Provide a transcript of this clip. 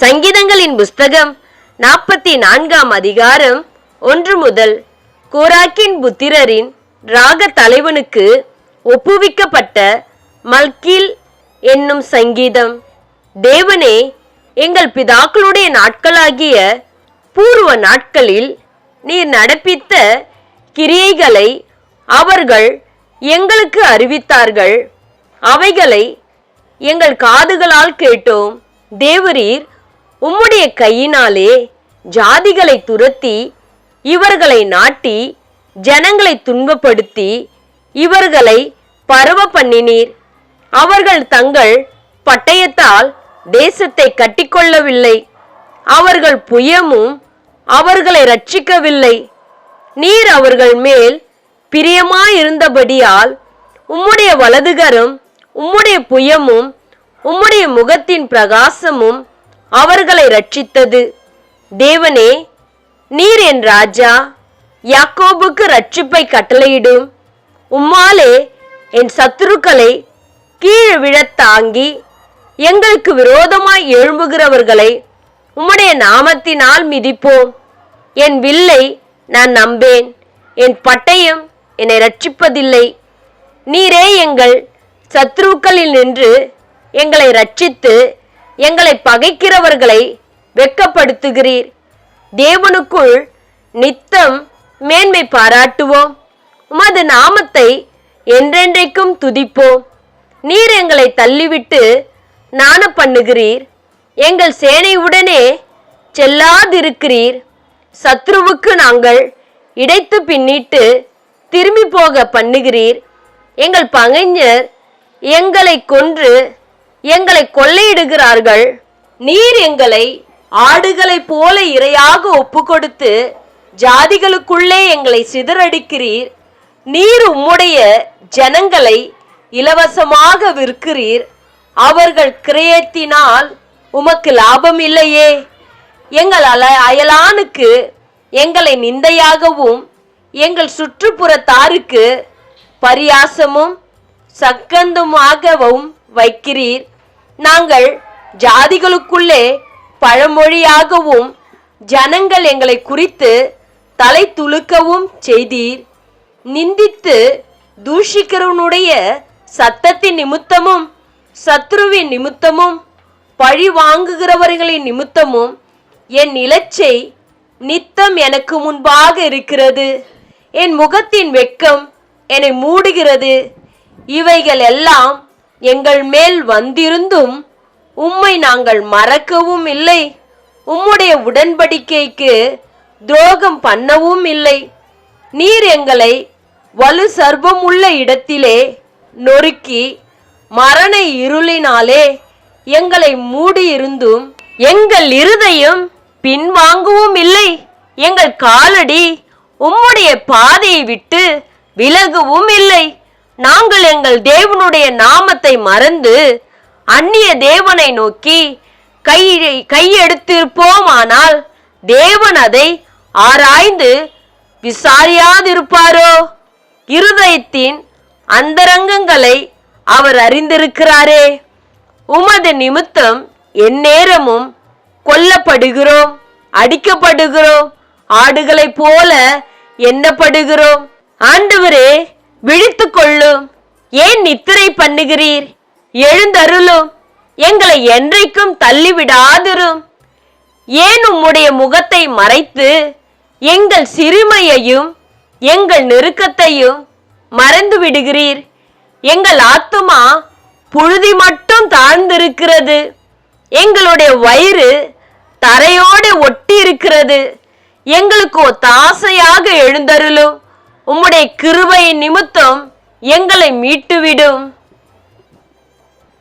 சங்கீதங்களின் புஸ்தகம் நாற்பத்தி நான்காம் அதிகாரம் ஒன்று முதல் கோராக்கின் புத்திரரின் ராக தலைவனுக்கு ஒப்புவிக்கப்பட்ட மல்கில் என்னும் சங்கீதம். தேவனே எங்கள் பிதாக்களுடைய நாட்களாகிய பூர்வ நாட்களில் நீர் நடப்பித்த கிரியைகளை அவர்கள் எங்களுக்கு அறிவித்தார்கள். அவைகளை எங்கள் காதுகளால் கேட்டோம். தேவரீர் உம்முடைய கையினாலே ஜாதிகளை துரத்தி இவர்களை நாட்டி ஜனங்களை துன்பப்படுத்தி இவர்களை பரவ பண்ணினீர். அவர்கள் தங்கள் பட்டயத்தால் தேசத்தை கட்டிக்கொள்ளவில்லை. அவர்கள் புயமும் அவர்களை ரட்சிக்கவில்லை நீர் அவர்கள் மேல் பிரியமாயிருந்தபடியால் உம்முடைய வலதுகரம் உம்முடைய புயமும் உம்முடைய முகத்தின் பிரகாசமும் அவர்களை ரட்சித்தது தேவனே நீர் என் ராஜா யாக்கோபுக்கு ரட்சிப்பை கட்டளையிடும். உம்மாலே என் சத்துருக்களை கீழ் விழத் தாங்கி எங்களுக்கு விரோதமாய் எழும்புகிறவர்களை உம்முடைய நாமத்தினால் மிதிப்போம். என் வில்லை நான் நம்பேன் என் பட்டயம் என்னை ரட்சிப்பதில்லை நீரே எங்கள் சத்ருக்களில் நின்று எங்களை ரட்சித்து எங்களை பகைக்கிறவர்களை வெட்கப்படுத்துகிறீர். தேவனுக்குள் நித்தம் மேன்மை பாராட்டுவோம். உமது நாமத்தை என்றென்றைக்கும் துதிப்போம். நீர் எங்களை தள்ளிவிட்டு நாண பண்ணுகிறீர். எங்கள் சேனையுடனே செல்லாதிருக்கிறீர். சத்ருவுக்கு நாங்கள் இடைத்து பின்னிட்டு திரும்பி போக பண்ணுகிறீர். எங்கள் பகைஞர் எங்களை கொன்று எங்களை கொள்ளையிடுகிறார்கள். நீர் எங்களை ஆடுகளைப் போல இரையாக ஒப்புக்கொடுத்து ஜாதிகளுக்குள்ளே எங்களை சிதறடிக்கிறீர். நீர் உம்முடைய ஜனங்களை இலவசமாக விற்கிறீர். அவர்கள் கிரயத்தினால் உமக்கு லாபம் இல்லையே எங்கள் அல அயலானுக்கு எங்களை நிந்தையாகவும் எங்கள் சுற்றுப்புறத்தாருக்கு பரியாசமும் சக்கந்தமாகவும் வைக்கிறீர். நாங்கள் ஜாதிகளுக்குள்ளே பழமொழியாகவும் ஜனங்கள் எங்களை குறித்து தலை துலுக்கவும் செய்தீர். நிந்தித்து தூஷிக்கிறவனுடைய சத்தத்தின் நிமித்தமும் சத்ருவின் நிமித்தமும் பழி வாங்குகிறவர்களின் நிமித்தமும் என் இலச்சை நித்தம் எனக்கு முன்பாக இருக்கிறது. என் முகத்தின் வெட்கம் என்னை மூடுகிறது. இவைகள் எல்லாம் எங்கள் மேல் வந்திருந்தும் உம்மை நாங்கள் மறக்கவும் இல்லை. உம்முடைய உடன்படிக்கைக்கு துரோகம் பண்ணவும் இல்லை. நீர் எங்களை வலு சர்வம் உள்ள இடத்திலே நொறுக்கி மரண இருளினாலே எங்களை மூடியிருந்தும் எங்கள் இருதயம் பின்வாங்கவும் இல்லை. எங்கள் காலடி உம்முடைய பாதையை விட்டு விலகவும் இல்லை. நாங்கள் எங்கள் தேவனுடைய நாமத்தை மறந்து அந்நிய தேவனை நோக்கி கையை கையெடுத்திருப்போமானால் தேவன் அதை ஆராய்ந்து விசாரியாதிருப்பாரோ? இருதயத்தின் அந்தரங்கங்களை அவர் அறிந்திருக்கிறாரே. உமது நிமித்தம் எந்நேரமும் கொல்லப்படுகிறோம் அடிக்கப்படுகிறோம் ஆடுகளைப் போல எண்ணப்படுகிறோம். ஆண்டவரே விழித்து கொள்ளும் ஏன் நித்திரை பண்ணுகிறீர்? எழுந்தருளும் எங்களை என்றைக்கும் தள்ளிவிடாதிரும் ஏன் உம்முடைய முகத்தை மறைத்து எங்கள் சிறுமையையும் எங்கள் நெருக்கத்தையும் மறந்து விடுகிறீர் எங்கள் ஆத்துமா புழுதி மட்டும் தாழ்ந்திருக்கிறது. எங்களுடைய வயிறு தரையோடு ஒட்டி இருக்கிறது எங்களுக்கு ஒத்தாசையாக எழுந்தருளும். உம்முடைய கிருபை நிமித்தம் எங்களை மீட்டுவிடும்.